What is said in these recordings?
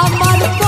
আমার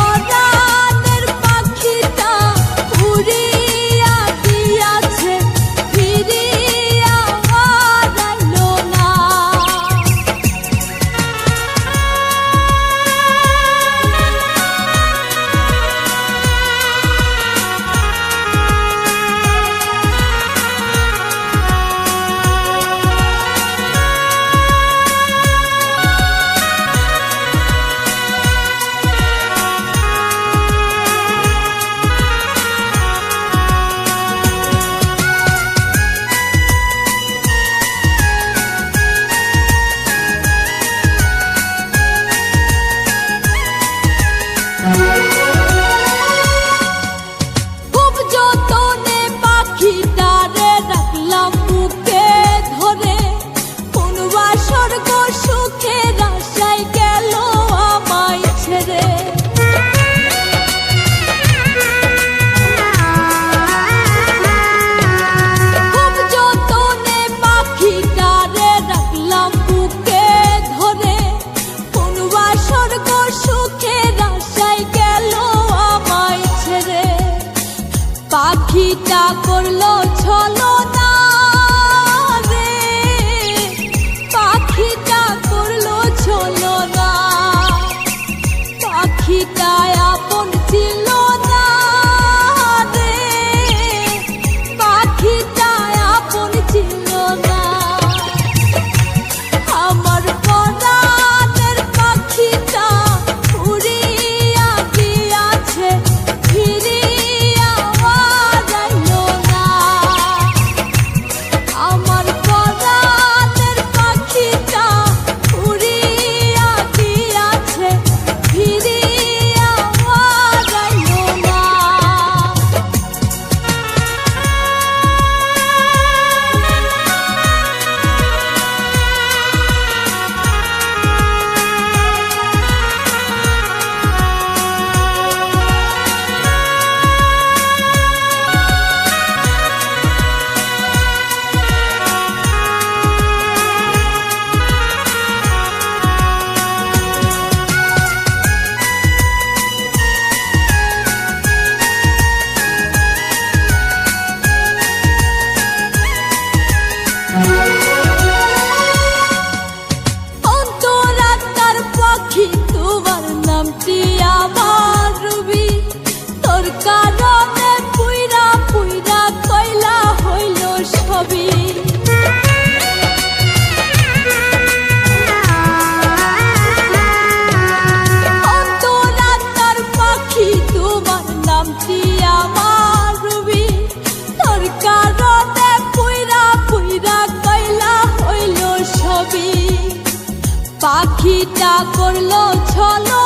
পাখিটা করল ছলো না রে পাখিটা করল ছলো না পাখিটা করল ছলো